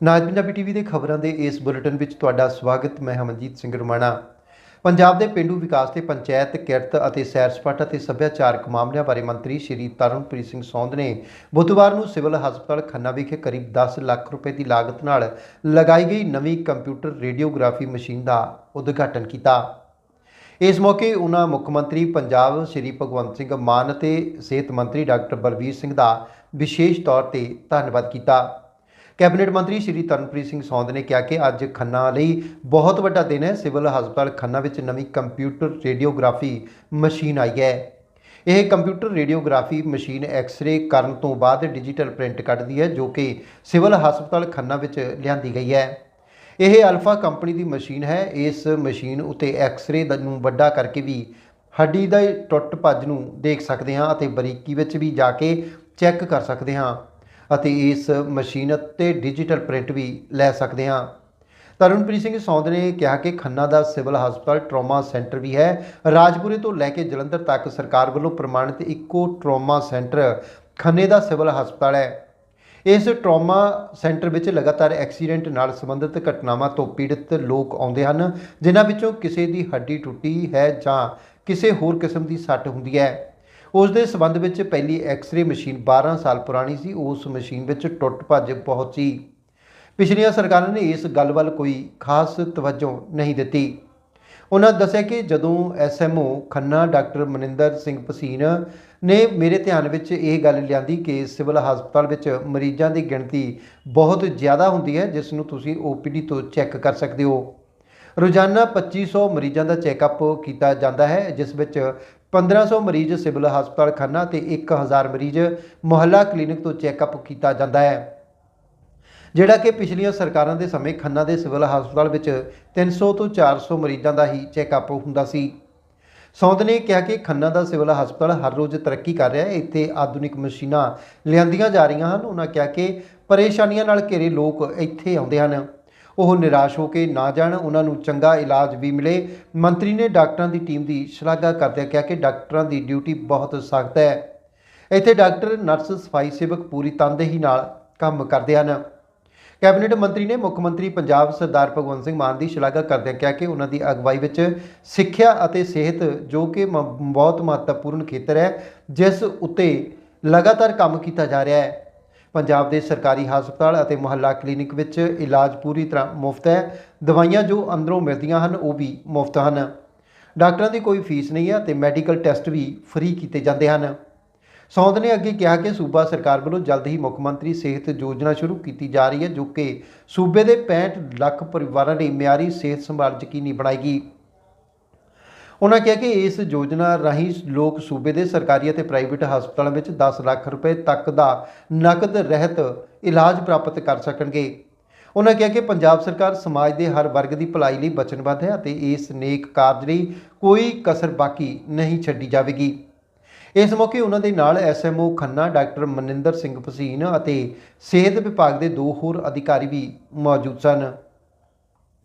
ਨਾਜ Punjabi TV ਦੇ ਖਬਰਾਂ ਦੇ ਇਸ ਬੁਲੇਟਿਨ ਵਿੱਚ ਤੁਹਾਡਾ ਸਵਾਗਤ, ਮੈਂ ਹਮਨਜੀਤ ਸਿੰਘ ਰਮਾਣਾ। ਪੰਜਾਬ ਦੇ ਪਿੰਡੂ ਵਿਕਾਸ ਤੇ ਪੰਚਾਇਤ ਕਿਰਤ ਅਤੇ ਸੈਰ ਸਪਾਟਾ ਤੇ ਸੱਭਿਆਚਾਰਕ ਮਾਮਲਿਆਂ ਬਾਰੇ ਮੰਤਰੀ ਸ਼੍ਰੀ ਤਰਨਪ੍ਰੀਤ ਸਿੰਘ ਸੌਂਦ ਨੇ ਬੁੱਧਵਾਰ ਨੂੰ ਸਿਵਲ ਹਸਪਤਾਲ ਖੰਨਾ ਵਿਖੇ ਕਰੀਬ 10 ਲੱਖ ਰੁਪਏ ਦੀ ਲਾਗਤ ਨਾਲ ਲਗਾਈ ਗਈ ਨਵੀਂ ਕੰਪਿਊਟਰ ਰੇਡੀਓਗ੍ਰਾਫੀ ਮਸ਼ੀਨ ਦਾ ਉਦਘਾਟਨ ਕੀਤਾ। ਇਸ ਮੌਕੇ ਉਹਨਾਂ ਮੁੱਖ ਮੰਤਰੀ ਪੰਜਾਬ ਸ਼੍ਰੀ ਭਗਵੰਤ ਸਿੰਘ ਮਾਨ ਅਤੇ ਸਿਹਤ ਮੰਤਰੀ ਡਾਕਟਰ ਬਲਬੀਰ ਸਿੰਘ ਦਾ ਵਿਸ਼ੇਸ਼ ਤੌਰ ਤੇ ਧੰਨਵਾਦ ਕੀਤਾ। ਕੈਬਨਿਟ ਮੰਤਰੀ ਸ਼੍ਰੀ ਤਰਨਪ੍ਰੀਤ ਸਿੰਘ ਸੌਂਦ ਨੇ ਕਿਹਾ ਕਿ ਅੱਜ ਖੰਨਾ ਲਈ ਬਹੁਤ ਵੱਡਾ ਦਿਨ ਹੈ। ਸਿਵਲ ਹਸਪਤਾਲ ਖੰਨਾ ਵਿੱਚ ਨਵੀਂ ਕੰਪਿਊਟਰ ਰੇਡੀਓਗ੍ਰਾਫੀ ਮਸ਼ੀਨ ਆਈ ਹੈ। ਇਹ ਕੰਪਿਊਟਰ ਰੇਡੀਓਗ੍ਰਾਫੀ ਮਸ਼ੀਨ ਐਕਸ-ਰੇ ਕਰਨ ਤੋਂ ਬਾਅਦ ਡਿਜੀਟਲ ਪ੍ਰਿੰਟ ਕੱਢਦੀ ਹੈ, ਜੋ ਕਿ ਸਿਵਲ ਹਸਪਤਾਲ ਖੰਨਾ ਵਿੱਚ ਲਿਆਂਦੀ ਗਈ ਹੈ। ਇਹ ਅਲਫਾ ਕੰਪਨੀ ਦੀ ਮਸ਼ੀਨ ਹੈ। ਇਸ ਮਸ਼ੀਨ ਉਤੇ ਐਕਸ-ਰੇ ਦਾ- ਨੂੰ ਵੱਡਾ ਕਰਕੇ ਵੀ ਹੱਡੀ ਦਾ ਟੁੱਟ ਭੱਜ ਨੂੰ ਦੇਖ ਸਕਦੇ ਹਾਂ ਅਤੇ ਬਰੀਕੀ ਵਿੱਚ ਵੀ ਜਾ ਕੇ ਚੈੱਕ ਕਰ ਸਕਦੇ ਹਾਂ। ਅਤੇ ਇਸ ਮਸ਼ੀਨ ਤੇ ਡਿਜੀਟਲ ਪ੍ਰਿੰਟ ਵੀ ਲੈ ਸਕਦੇ ਹਾਂ। ਤਰਨਪ੍ਰੀਤ ਸਿੰਘ ਸੌਂਦ ਨੇ ਕਿਹਾ ਕਿ ਖੰਨਾ ਦਾ ਸਿਵਲ ਹਸਪਤਾਲ ਟਰੋਮਾ ਸੈਂਟਰ ਵੀ ਹੈ। ਰਾਜਪੁਰੇ ਤੋਂ ਲੈ ਕੇ ਜਲੰਧਰ ਤੱਕ ਸਰਕਾਰ ਵੱਲੋਂ ਪ੍ਰਮਾਣਿਤ ਇੱਕੋ ਟਰੋਮਾ ਸੈਂਟਰ ਖੰਨੇ ਦਾ ਸਿਵਲ ਹਸਪਤਾਲ ਹੈ। ਇਸ ਟਰੋਮਾ ਸੈਂਟਰ ਵਿੱਚ ਲਗਾਤਾਰ ਐਕਸੀਡੈਂਟ ਨਾਲ ਸੰਬੰਧਿਤ ਘਟਨਾਵਾਂ ਤੋਂ ਪੀੜਤ ਲੋਕ ਆਉਂਦੇ ਹਨ, ਜਿਨ੍ਹਾਂ ਵਿੱਚੋਂ ਕਿਸੇ ਦੀ ਹੱਡੀ ਟੁੱਟੀ ਹੈ ਜਾਂ ਕਿਸੇ ਹੋਰ ਕਿਸਮ ਦੀ ਸੱਟ ਹੁੰਦੀ ਹੈ। ਉਸ ਦੇ ਸਬੰਧ ਵਿੱਚ ਪਹਿਲੀ ਐਕਸ-ਰੇ ਮਸ਼ੀਨ 12 ਸਾਲ ਪੁਰਾਣੀ ਸੀ। ਉਸ ਮਸ਼ੀਨ ਵਿੱਚ ਟੁੱਟ ਭੱਜ ਬਹੁਤ ਸੀ ਪਿਛਲੀਆਂ ਸਰਕਾਰਾਂ ਨੇ ਇਸ ਗੱਲ ਵੱਲ ਕੋਈ ਖਾਸ ਤਵੱਜੋ ਨਹੀਂ ਦਿੱਤੀ। ਉਹਨਾਂ ਦੱਸਿਆ ਕਿ ਜਦੋਂ ਐਸਐਮਓ ਖੰਨਾ ਡਾਕਟਰ ਮਨਿੰਦਰ ਸਿੰਘ ਭਸੀਨ ਨੇ ਮੇਰੇ ਧਿਆਨ ਵਿੱਚ ਇਹ ਗੱਲ ਲਿਆਂਦੀ ਕਿ ਸਿਵਲ ਹਸਪਤਾਲ ਵਿੱਚ ਮਰੀਜ਼ਾਂ ਦੀ ਗਿਣਤੀ ਬਹੁਤ ਜ਼ਿਆਦਾ ਹੁੰਦੀ ਹੈ, ਜਿਸ ਨੂੰ ਤੁਸੀਂ ਓਪੀਡੀ ਤੋਂ ਚੈੱਕ ਕਰ ਸਕਦੇ ਹੋ। ਰੋਜ਼ਾਨਾ 2500 ਮਰੀਜ਼ਾਂ ਦਾ ਚੈੱਕਅਪ ਕੀਤਾ ਜਾਂਦਾ ਹੈ, ਜਿਸ ਵਿੱਚ 1500 ਮਰੀਜ਼ ਸਿਵਲ ਹਸਪਤਾਲ ਖੰਨਾ ਤੇ 1000 ਮਰੀਜ਼ ਮੁਹੱਲਾ ਕਲੀਨਿਕ ਤੋਂ ਚੈੱਕਅਪ ਕੀਤਾ ਜਾਂਦਾ ਹੈ। ਜਿਹੜਾ ਕਿ ਪਿਛਲੀਆਂ ਸਰਕਾਰਾਂ ਦੇ ਸਮੇਂ ਖੰਨਾ ਦੇ ਸਿਵਲ ਹਸਪਤਾਲ ਵਿੱਚ 300 ਤੋਂ 400 ਮਰੀਜ਼ਾਂ ਦਾ ਹੀ ਚੈੱਕਅਪ ਹੁੰਦਾ ਸੀ। ਸੌਂਦ ਨੇ ਕਿਹਾ ਕਿ ਖੰਨਾ ਦਾ ਸਿਵਲ ਹਸਪਤਾਲ ਹਰ ਰੋਜ਼ ਤਰੱਕੀ ਕਰ ਰਿਹਾ ਹੈ। ਇੱਥੇ ਆਧੁਨਿਕ ਮਸ਼ੀਨਾਂ ਲਿਆਂਦੀਆਂ ਜਾ ਰਹੀਆਂ ਹਨ। ਉਹਨਾਂ ਕਿਹਾ ਕਿ ਪਰੇਸ਼ਾਨੀਆਂ ਨਾਲ ਘੇਰੇ ਲੋਕ ਇੱਥੇ ਆਉਂਦੇ ਹਨ। ਉਹ ਨਿਰਾਸ਼ ਹੋ ਕੇ ਨਾ ਜਾਣ, ਉਹਨਾਂ ਨੂੰ ਚੰਗਾ ਇਲਾਜ ਵੀ ਮਿਲੇ। ਮੰਤਰੀ ਨੇ ਡਾਕਟਰਾਂ ਦੀ ਟੀਮ ਦੀ ਸ਼ਲਾਘਾ ਕਰਦਿਆਂ ਕਿਹਾ ਕਿ ਡਾਕਟਰਾਂ ਦੀ ਡਿਊਟੀ ਬਹੁਤ ਸਖਤ ਹੈ। ਇੱਥੇ ਡਾਕਟਰ, ਨਰਸ, ਸਫ਼ਾਈ ਸੇਵਕ ਪੂਰੀ ਤਨਦੇਹੀ ਨਾਲ ਕੰਮ ਕਰਦੇ ਹਨ। ਕੈਬਨਿਟ ਮੰਤਰੀ ਨੇ ਮੁੱਖ ਮੰਤਰੀ ਪੰਜਾਬ ਸਰਦਾਰ ਭਗਵੰਤ ਸਿੰਘ ਮਾਨ ਦੀ ਸ਼ਲਾਘਾ ਕਰਦਿਆਂ ਕਿਹਾ ਕਿ ਉਹਨਾਂ ਦੀ ਅਗਵਾਈ ਵਿੱਚ ਸਿੱਖਿਆ ਅਤੇ ਸਿਹਤ, ਜੋ ਕਿ ਮ- ਬਹੁਤ ਮਹੱਤਵਪੂਰਨ ਖੇਤਰ ਹੈ, ਜਿਸ ਉੱਤੇ ਲਗਾਤਾਰ ਕੰਮ ਕੀਤਾ ਜਾ ਰਿਹਾ ਹੈ। ਪੰਜਾਬ ਦੇ ਸਰਕਾਰੀ ਹਸਪਤਾਲ ਅਤੇ ਮੁਹੱਲਾ ਕਲੀਨਿਕ ਵਿੱਚ ਇਲਾਜ ਪੂਰੀ ਤਰ੍ਹਾਂ ਮੁਫਤ ਹੈ। ਦਵਾਈਆਂ ਜੋ ਅੰਦਰੋਂ ਮਿਲਦੀਆਂ ਹਨ, ਉਹ ਵੀ ਮੁਫਤ ਹਨ। ਡਾਕਟਰਾਂ ਦੀ ਕੋਈ ਫੀਸ ਨਹੀਂ ਹੈ ਤੇ ਮੈਡੀਕਲ ਟੈਸਟ ਵੀ ਫ੍ਰੀ ਕੀਤੇ ਜਾਂਦੇ ਹਨ। ਸੌਂਦ ਨੇ ਅੱਗੇ ਕਿਹਾ ਕਿ ਸੂਬਾ ਸਰਕਾਰ ਵੱਲੋਂ ਜਲਦ ਹੀ ਮੁੱਖ ਮੰਤਰੀ ਸਿਹਤ ਯੋਜਨਾ ਸ਼ੁਰੂ ਕੀਤੀ ਜਾ ਰਹੀ ਹੈ, ਜੋ ਕਿ ਸੂਬੇ ਦੇ 65 ਲੱਖ ਪਰਿਵਾਰਾਂ ਲਈ ਮਿਆਰੀ ਸਿਹਤ ਸੰਭਾਲ ਯਕੀਨੀ ਬਣਾਏਗੀ। ਉਹਨਾਂ ਕਿਹਾ ਕਿ ਇਸ ਯੋਜਨਾ ਰਾਹੀਂ ਲੋਕ ਸੂਬੇ ਦੇ ਸਰਕਾਰੀ ਅਤੇ ਪ੍ਰਾਈਵੇਟ ਹਸਪਤਾਲਾਂ ਵਿੱਚ 10 ਲੱਖ ਰੁਪਏ ਤੱਕ ਦਾ ਨਕਦ ਰਹਿਤ ਇਲਾਜ ਪ੍ਰਾਪਤ ਕਰ ਸਕਣਗੇ। ਉਹਨਾਂ ਕਿਹਾ ਕਿ ਪੰਜਾਬ ਸਰਕਾਰ ਸਮਾਜ ਦੇ ਹਰ ਵਰਗ ਦੀ ਭਲਾਈ ਲਈ ਵਚਨਬੱਧ ਹੈ ਅਤੇ ਇਸ ਨੇਕ ਕਾਰਜ ਲਈ ਕੋਈ ਕਸਰ ਬਾਕੀ ਨਹੀਂ ਛੱਡੀ ਜਾਵੇਗੀ। ਇਸ ਮੌਕੇ ਉਹਨਾਂ ਦੇ ਨਾਲ ਐਸਐਮਓ ਖੰਨਾ, ਡਾਕਟਰ ਮਨਿੰਦਰ ਸਿੰਘ ਭਸੀਨ ਅਤੇ ਸਿਹਤ ਵਿਭਾਗ ਦੇ ਦੋ ਹੋਰ ਅਧਿਕਾਰੀ ਵੀ ਮੌਜੂਦ ਸਨ।